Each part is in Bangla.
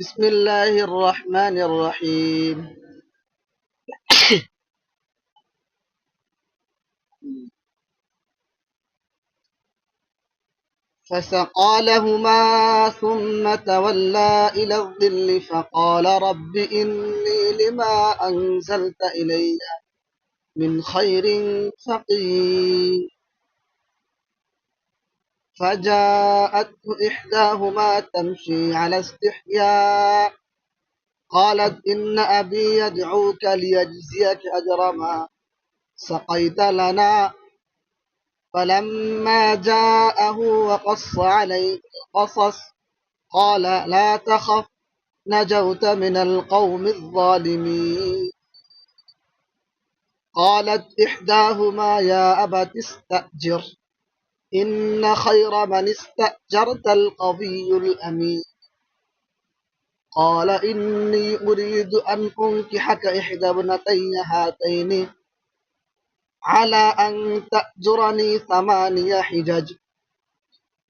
بسم الله الرحمن الرحيم فسقى لهما ثم تولى إلى الظل فقال رب إني لما أنزلت إلي من خير فقير فجاءته إحداهما تمشي على استحياء. قالت إن أبي يدعوك ليجزيك أجر ما سقيت لنا. فلما جاءه وقص عليه القصص قال لا تخف نجوت من القوم الظالمين. قالت إحداهما يا أبت استأجر. إن خير من استأجرت القوي الأمين. قال إني أريد أن أنكحك إحدى ابنتي هاتين على أن تأجرني ثمانية حجج.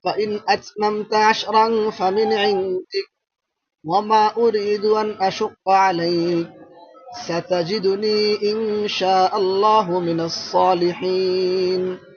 فإن أتممت عشرا فمن عندك وما أريد أن أشق عليك. ستجدني إن شاء الله من الصالحين.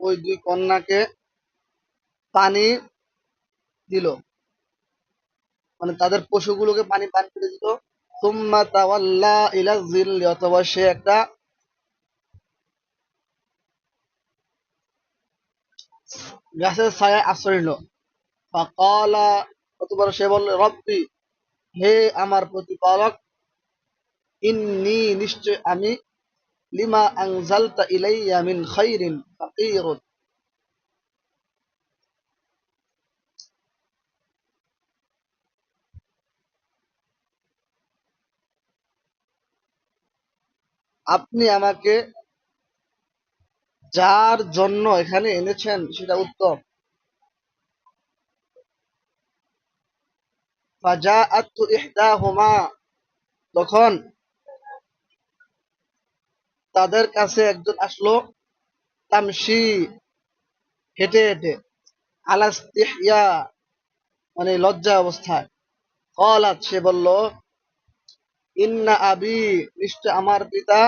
ওই দুই কন্যাকে পানি দিল। মানে তাদের পশুগুলোকে পানি পান করে দিল। অথবা সে একটা গাছের ছায় আশ্রয় নিল। ফাকালা অতবার সে বলল, রব্বি, হে আমার প্রতিপালক ইন্নি নিশ্চয় আমি লিমা আনজালতা ইলাইয়া মিন খাইরিন আপনি আমাকে যার জন্য এখানে এনেছেন সেটা উত্তম। তখন তাদের কাছে একজন আসলো, তামসি হেঁটে হেঁটে আলাস্তিহইয়া মানে লজ্জা অবস্থায়। কলাত সে বলল, ইন্না আবি, নিশ্চয় আমার পিতা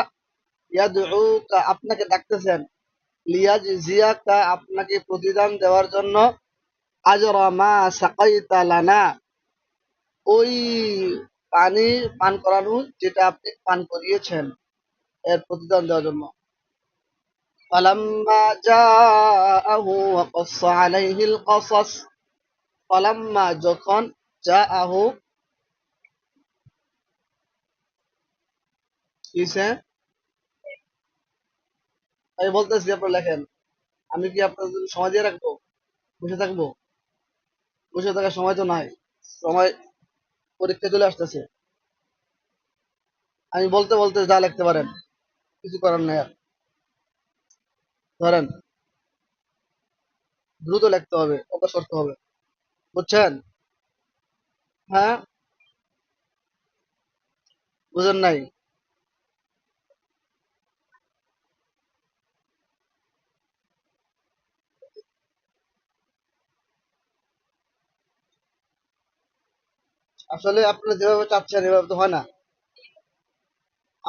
ইয়াদউকা আপনাকে ডাকতেছেন। লিয়াজ জিয়াকা আপনাকে প্রতিদান দেওয়ার জন্য আজরা মা সাকাইতা লানা। ওই পানি পান করানো যেটা আপনি পান করিয়েছেন। এর প্রতিদান দেওয়ার জন্য فلما جاءه وقص عليه القصص فلما যখন جاءه কিসে আমি বলতেছি আপনারা লেখেন আমি কি আপনাদের জন্য সময় দিয়ে রাখবো বসে থাকবো বসে থাকার সময় তো নাই সময় পরীক্ষা চলে আসতেছে আমি বলতে বলতে যা লিখতে পারেন কিছু করার নাই আর। ধরেন, দ্রুত লিখতে হবে, অভ্যাস করতে হবে। বুঝছেন? হ্যাঁ? বুঝেন নাই? আসলে আপনারা যেভাবে চাচ্ছেন, এভাবে তো হয় না।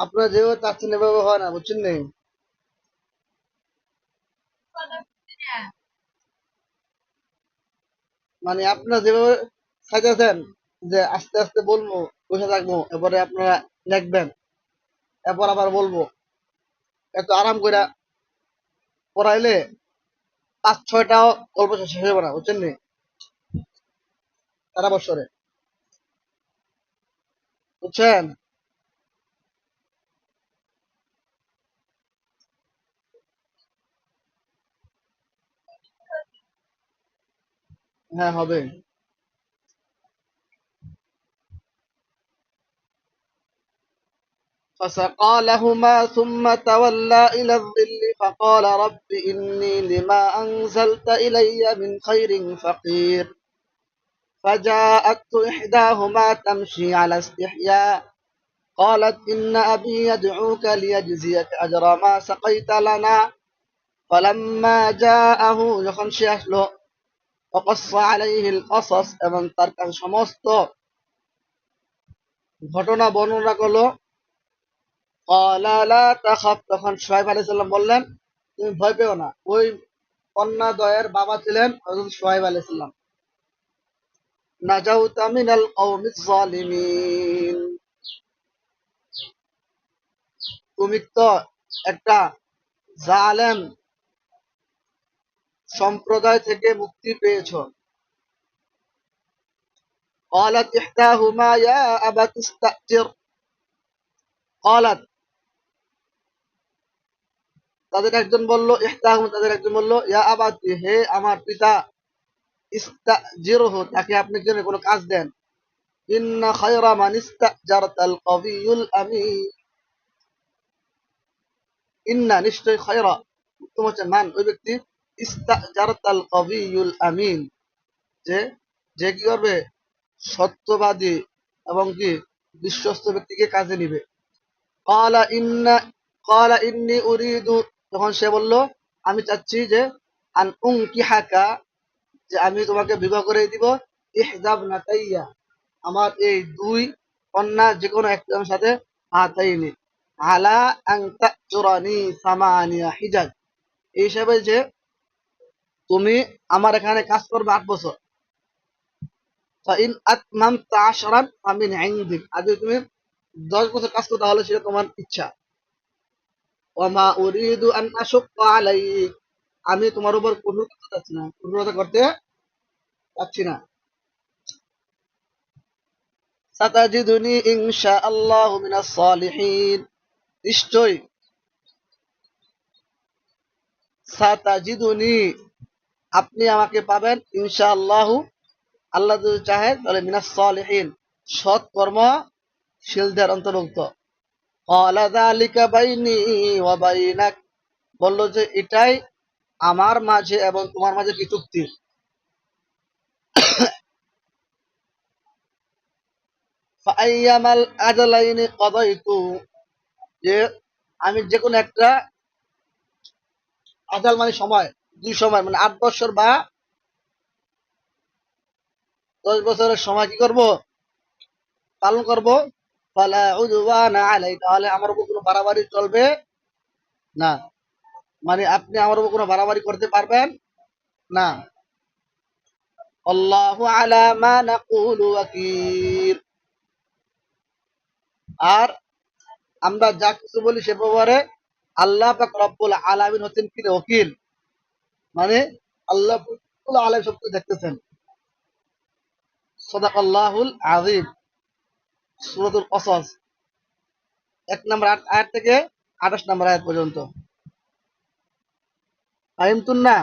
আপনারা যেভাবে চাচ্ছেন এভাবে হয় না, বুঝছেন নেই মানে আপনারা যেভাবে সাজাচ্ছেন যে আস্তে আস্তে বলব, বসে থাকব, এরপরে আপনারা লিখবেন এরপর আবার বলব। এত আরাম করে পড়াইলে পাঁচ, ছয়টাও গল্প শেষ যাবে না, বুঝছেন নি? সারা বছরে। বুঝছেন? হ্যাঁ হবে فسقى لهما ثم تولى إلى الظل فقال رب إني لما أنزلت إلي من خير فقير فجاءت إحداهما تمشي على استحياء قالت إن أبي يدعوك ليجزيك أجر ما سقيت لنا فلما جاءه যখন এবং তার কাছে সমস্ত ঘটনা বর্ণনা করল। তখন সোহেব আলি সাল্লাম বললেন, তুমি ভয় পেও না। ওই কন্যা দয়ের বাবা ছিলেন সোহেব আলি সাল্লাম তুমি তো একটা জালেম। সম্প্রদায় থেকে মুক্তি পেয়েছো قالت إحداهما يا أبت استأجر قالت তাদের একজন বলল ইহতাহুম তাদের একজন বলল ইয়া আবাতি হে আমার পিতা ইস্তাজিরহু তাকে আপনি যেন কোনো কাজ দেন ইন্না খায়রা মান ইস্তাজারতাল কবিয়ুল আমিন ইন্না নিশ্চয় খায়রা উত্তম হচ্ছে মান ওই ব্যক্তি আমিন। যে যে কি করবে? সত্যবাদী এবং কি বিশ্বস্ত ব্যক্তিকে কাজে নিবে। কলা ইন্না, কলা ইন্নি উরিদু, তখন সে বলল, আমি চাচ্ছি যে, আন উং কিহাকা যে আমি তোমাকে বিবাহ করে দিব ইহজাব না তাইয়া আমার এই দুই কন্যা যে কোনো একজনের সাথে আতাইনি আলা আং তাচুরানি সামানিয়া হিজাজ। এই হিসাবে যে তুমি আমার এখানে কাজ করবে আট বছর। তুমি দশ বছর কাজ করো তাহলে সেটা তোমার ইচ্ছা। আমি তোমার উপর করতে চাচ্ছি না। করতে চাচ্ছি না। সাতাজিদুনি ইনশা আল্লাহু নিশ্চয় সাতাজিদুনি আপনি আমাকে পাবেন, ইনশাআল্লাহু, আল্লাহ যদি চাহে, তাহলে মিনাস সালিহিন, সৎ কর্মশীলদের অন্তর্ভুক্ত। বলল যে এটাই আমার মাঝে এবং তোমার মাঝে কি চুক্তি? যে আমি যে কোনো একটা আজাল মানে সময় দুই সময় মানে আট বছর বা দশ বছরের সময় কি করব? পালন করব। তাহলে আমার উপর কোনো বাড়াবাড়ি চলবে না। মানে আপনি আমার উপর কোনো বাড়াবাড়ি করতে পারবেন না। আল্লাহু আর আমরা যা কিছু বলি সে ব্যাপারে আল্লাহ আলামিন হচ্ছেন কি ওকিল। মানে আল্লাহ আলম সব দেখতেছেন। সদাকাল্লাহুল আজিম সুরতুল অসজ এক নম্বর আট আয়াত থেকে আঠাশ নম্বর আয়াত পর্যন্ত। ফাহিমতুন না